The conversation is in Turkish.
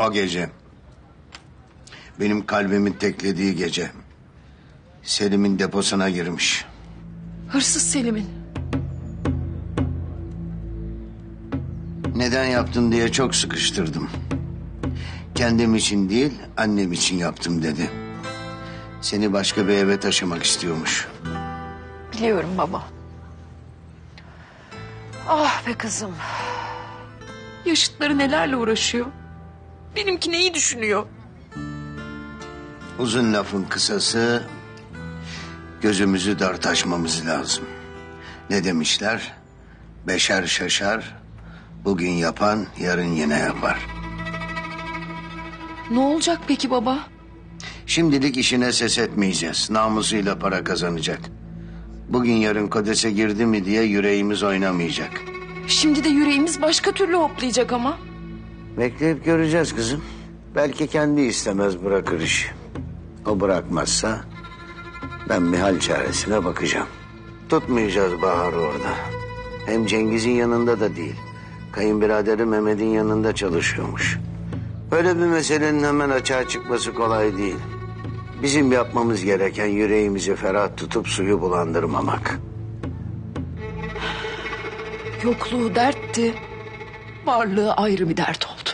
O gece. Benim kalbimin teklediği gece. Selim'in deposuna girmiş. Hırsız Selim'in. Neden yaptın diye çok sıkıştırdım. Kendim için değil, annem için yaptım dedi. Seni başka bir eve taşımak istiyormuş. Biliyorum baba. Ah be kızım. Yaşıtları nelerle uğraşıyor. Benimki neyi düşünüyor? Uzun lafın kısası... ...gözümüzü dört açmamız lazım. Ne demişler? Beşer şaşar... ...bugün yapan yarın yine yapar. Ne olacak peki baba? Şimdilik işine ses etmeyeceğiz. Namusuyla para kazanacak. Bugün yarın kodese girdi mi diye yüreğimiz oynamayacak. Şimdi de yüreğimiz başka türlü hoplayacak ama. Bekleyip göreceğiz kızım. Belki kendi istemez bırakır işi. O bırakmazsa ben bir hal çaresine bakacağım. Tutmayacağız Bahar'ı orada. Hem Cengiz'in yanında da değil. Kayınbiraderi Mehmet'in yanında çalışıyormuş. Böyle bir meselenin hemen açığa çıkması kolay değil. Bizim yapmamız gereken yüreğimizi ferah tutup suyu bulandırmamak. Yokluğu dertti. Varlığı ayrı bir dert oldu.